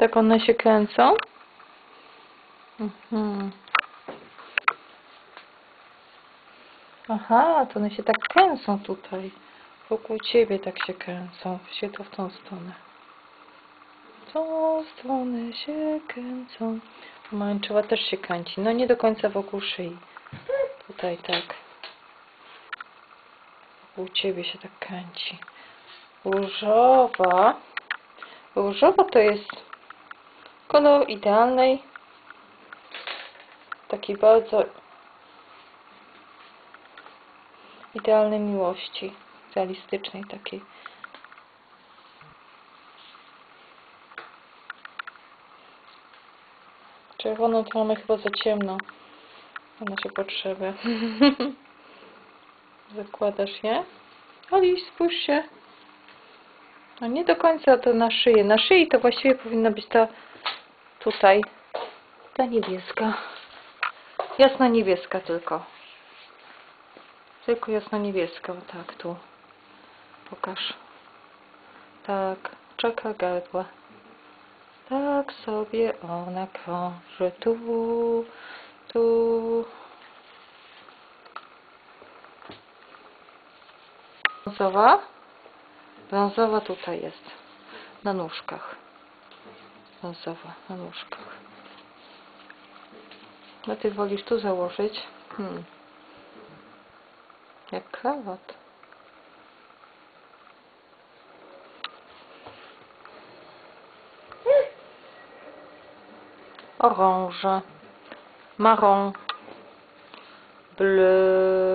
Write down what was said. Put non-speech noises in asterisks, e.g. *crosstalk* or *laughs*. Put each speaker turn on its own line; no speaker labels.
Tak one się kręcą? Mhm. Aha, to one się tak kręcą tutaj. Wokół ciebie tak się kręcą. Się to w tą stronę. W tą stronę się kręcą. Pomarańczowa też się kręci. No nie do końca wokół szyi. Tutaj tak. Wokół ciebie się tak kręci. Różowa. Różowa to jest kolor idealnej, takiej bardzo idealnej miłości, realistycznej takiej. Czerwoną to mamy chyba za ciemno na nasze potrzeby. *laughs* Zakładasz je? Aliś, spójrz się. No nie do końca to na szyję. Na szyi to właściwie powinna być ta tutaj. Ta niebieska. Jasna niebieska tylko. Tylko jasna niebieska. Tak, tu. Pokaż. Tak. Czeka gardła. Tak sobie ona krąży. Tu. Tu. Brązowa. Brązowa tutaj jest. Na nóżkach. Brązowa na nóżkach. No ty wolisz tu założyć? Hmm. Jak krawat. Orange. Marron. Bleu.